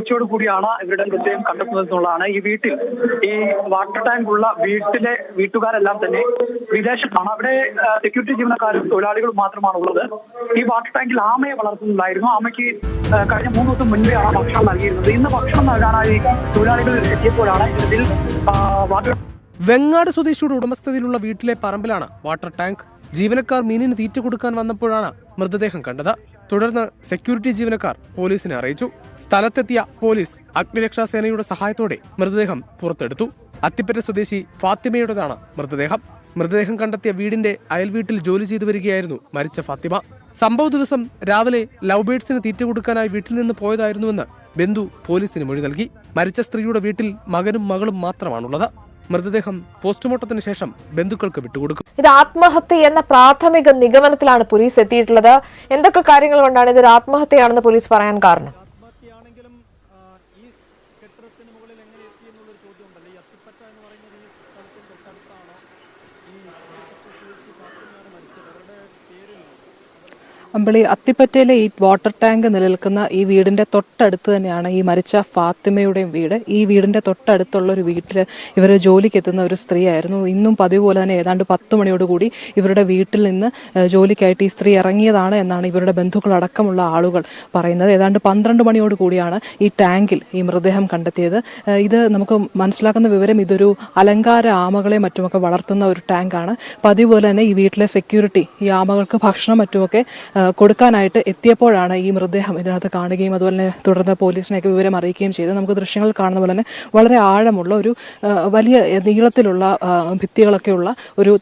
ഉച്ചയോട് കൂടിയാണ് ഇവരുടെ മൃതദേഹം കണ്ടെത്തുന്നത് എന്നുള്ളതാണ് ഈ വീട്ടിൽ. ഈ വാട്ടർ ടാങ്ക് ഉള്ള വീട്ടിലെ വീട്ടുകാരെല്ലാം തന്നെ വിദേശത്താണ്. അവിടെ സെക്യൂരിറ്റി ജീവനക്കാരും തൊഴിലാളികളും മാത്രമാണ് ഉള്ളത്. ഈ വാട്ടർ ടാങ്കിൽ ആമയെ വളർത്തുന്നുണ്ടായിരുന്നു. ആമയ്ക്ക് കഴിഞ്ഞ മൂന്ന് ദിവസം മുൻപെയാണ് ഭക്ഷണം നൽകിയിരുന്നത്. ഇന്ന് ഭക്ഷണം നൽകാനായി തൊഴിലാളികൾ എത്തിയപ്പോഴാണ് ഇതിൽ വാട്ടർ വെങ്ങാട് സ്വദേശിയുടെ ഉടമസ്ഥതയിലുള്ള വീട്ടിലെ പറമ്പിലാണ് വാട്ടർ ടാങ്ക് ജീവനക്കാർ മീനിന് തീറ്റ കൊടുക്കാൻ വന്നപ്പോഴാണ് മൃതദേഹം കണ്ടത്. തുടർന്ന് സെക്യൂരിറ്റി ജീവനക്കാർ പോലീസിനെ അറിയിച്ചു. സ്ഥലത്തെത്തിയ പോലീസ് അഗ്നിരക്ഷാസേനയുടെ സഹായത്തോടെ മൃതദേഹം പുറത്തെടുത്തു. അത്തിപ്പറ്റ സ്വദേശി ഫാത്തിമയുടേതാണ് മൃതദേഹം. മൃതദേഹം കണ്ടെത്തിയ വീടിന്റെ അയൽവീട്ടിൽ ജോലി ചെയ്തു വരികയായിരുന്നു മരിച്ച ഫാത്തിമ. സംഭവ ദിവസം രാവിലെ ലവ് ബേഡ്സിന് തീറ്റ കൊടുക്കാനായി വീട്ടിൽ നിന്ന് പോയതായിരുന്നുവെന്ന് ബന്ധു പോലീസിന് മൊഴി നൽകി. മരിച്ച സ്ത്രീയുടെ വീട്ടിൽ മകനും മകളും മാത്രമാണുള്ളത്. മൃതദേഹം പോസ്റ്റ്മോർട്ടത്തിന് ശേഷം ബന്ധുക്കൾക്ക് വിട്ടുകൊടുക്കും. ഇത് ആത്മഹത്യ എന്ന പ്രാഥമിക നിഗമനത്തിലാണ് പോലീസ് എത്തിയിട്ടുള്ളത്. എന്തൊക്കെ കാര്യങ്ങൾ കൊണ്ടാണ് ഇതൊരു ആത്മഹത്യയാണെന്ന് പോലീസ് പറയാൻ കാരണം? ഈ അമ്പിളി അത്തിപ്പറ്റയിലെ ഈ വാട്ടർ ടാങ്ക് നിലനിൽക്കുന്ന ഈ വീടിന്റെ തൊട്ടടുത്ത് തന്നെയാണ് ഈ മരിച്ച ഫാത്തിമയുടെയും വീട്. ഈ വീടിന്റെ തൊട്ടടുത്തുള്ള ഒരു വീട്ടിൽ ഇവർ ജോലിക്ക് എത്തുന്ന ഒരു സ്ത്രീയായിരുന്നു. ഇന്നും പതിവ് പോലെ തന്നെ ഏതാണ്ട് പത്ത് മണിയോടുകൂടി ഇവരുടെ വീട്ടിൽ നിന്ന് ജോലിക്കായിട്ട് ഈ സ്ത്രീ ഇറങ്ങിയതാണ് എന്നാണ് ഇവരുടെ ബന്ധുക്കളടക്കമുള്ള ആളുകൾ പറയുന്നത്. ഏതാണ്ട് പന്ത്രണ്ട് മണിയോട് കൂടിയാണ് ഈ ടാങ്കിൽ ഈ മൃതദേഹം കണ്ടെത്തിയത്. ഇത് നമുക്ക് മനസ്സിലാക്കുന്ന വിവരം ഇതൊരു അലങ്കാര ആമകളെ മറ്റുമൊക്കെ വളർത്തുന്ന ഒരു ടാങ്കാണ്. പതിവ് പോലെ തന്നെ ഈ വീട്ടിലെ സെക്യൂരിറ്റി ഈ ആമകൾക്ക് ഭക്ഷണം മറ്റുമൊക്കെ കൊടുക്കാനായിട്ട് എത്തിയപ്പോഴാണ് ഈ മൃതദേഹം ഇതിനകത്ത് കാണുകയും അതുപോലെ തന്നെ തുടർന്ന് പോലീസിനെയൊക്കെ വിവരം അറിയിക്കുകയും ചെയ്തു. നമുക്ക് ദൃശ്യങ്ങൾ കാണുന്ന പോലെ തന്നെ വളരെ ആഴമുള്ള ഒരു വലിയ നീളത്തിലുള്ള ഭിത്തികളൊക്കെയുള്ള ഒരു